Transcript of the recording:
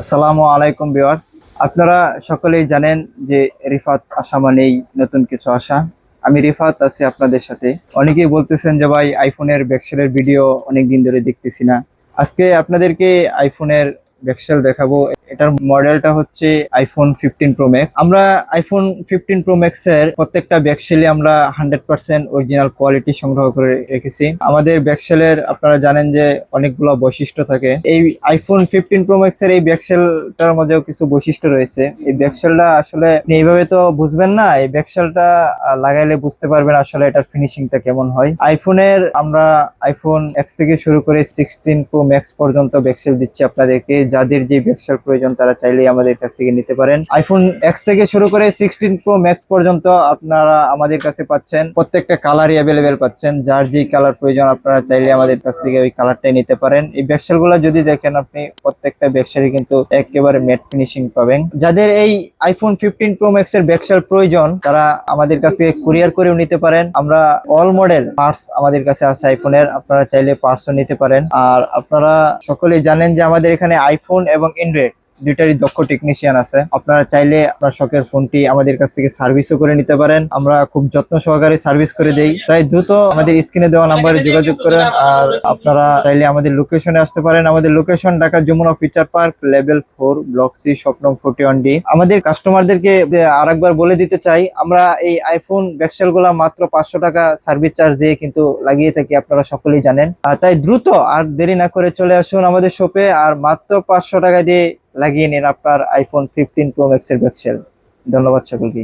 আসসালামু আলাইকুম বিওয়ার্স আপনারা সকলেই জানেন যে রিফাত আসা মানেই নতুন কিছু আসা। আমি রিফাত, আছি আপনাদের সাথে। অনেকেই বলতেছেন যে ভাই আইফোনের ব্যাকসেলের ভিডিও অনেক দিন ধরে দেখতেছি না। আজকে আপনাদেরকে আইফোনের ব্যাকসেল দেখাবো। এটার মডেলটা হচ্ছে আইফোন ফিফটিন প্রো ম্যাক্স আমরা আইফোন ফিফটিন প্রো ম্যাক্স এর প্রত্যেকটা ব্যাকসেলে আমরা হান্ড্রেড পার্সেন্ট অরিজিনাল কোয়ালিটি সংগ্রহ করে রেখেছি। আমাদের ব্যাকসেলের আপনারা জানেন যে অনেকগুলো বৈশিষ্ট্য থাকে। এই আইফোন ফিফটিন প্রো ম্যাক্স এর এই ব্যাকসেলটার মধ্যেও কিছু বৈশিষ্ট্য রয়েছে। এই ব্যাকসেলটা আসলে এইভাবে তো বুঝবেন না, এই ব্যাকসেলটা লাগাইলে বুঝতে পারবেন আসলে এটার ফিনিশিংটা কেমন হয়। আইফোনের আমরা আইফোন এক্স থেকে শুরু করে সিক্সটিন প্রো ম্যাক্স পর্যন্ত ব্যাকসেল দিচ্ছি আপনাদেরকে। যাদের যে ব্যাকসেল প্রয়োজন তারা চাইলেই আমাদের কাছ থেকে নিতে পারেন। আইফোন এক্স থেকে শুরু করে সিক্সটিন প্রো ম্যাক্স পর্যন্ত আপনারা আমাদের কাছে পাচ্ছেন। প্রত্যেকটা কালারই অ্যাভেলেবেল পাচ্ছেন। যার যে কালার প্রয়োজন আপনারা চাইলে আমাদের কাছ থেকে ওই কালারটাই নিতে পারেন। এই ব্যাকসেলগুলো যদি দেখেন আপনি, প্রত্যেকটা ব্যাকসেলই কিন্তু একেবারে ম্যাট ফিনিশিং পাবেন। যাদের এই আইফোন ফিফটিন প্রো ম্যাক্স এর ব্যাকসেল প্রয়োজন, তারা আমাদের কাছ থেকে কুরিয়ার করেও নিতে পারেন। আমরা অল মডেল পার্টস আমাদের কাছে আছে আইফোনের আপনারা চাইলে পার্টসও নিতে পারেন। আর আপনারা সকলেই জানেন যে আমাদের এখানে আইফোন এবং অ্যান্ড্রয়েড দুইটারই দক্ষ টেকনিশিয়ান আছে। আপনারা চাইলে আপনার শখের ফোনটি আমাদের কাছ থেকে সার্ভিসও করে নিতে পারেন। আমরা খুব যত্ন সহকারে সার্ভিস করে দেই। তাই দ্রুত আমাদের স্ক্রিনে দেওয়া নাম্বারে যোগাযোগ করেন আর আপনারা চাইলে আমাদের লোকেশনে আসতে পারেন। আমাদের location Dhaka Jamuna Future Park level four block C স্বপ্নম ফোর্টি ওয়ান ডি আমাদের কাস্টমারদেরকে আরেকবার বলে দিতে চাই, আমরা এই আইফোন ব্যাকসেলগুলা মাত্র পাঁচশো টাকা সার্ভিস চার্জ দিয়ে কিন্তু লাগিয়ে থাকি, আপনারা সকলেই জানেন। তাই দ্রুত আর দেরি না করে চলে আসুন আমাদের শপে আর মাত্র পাঁচশো টাকা দিয়ে লাগিয়ে নিন আপনার আইফোন ফিফটিন প্রো ম্যাক্সের ব্যাকসেল ধন্যবাদ সকলকে।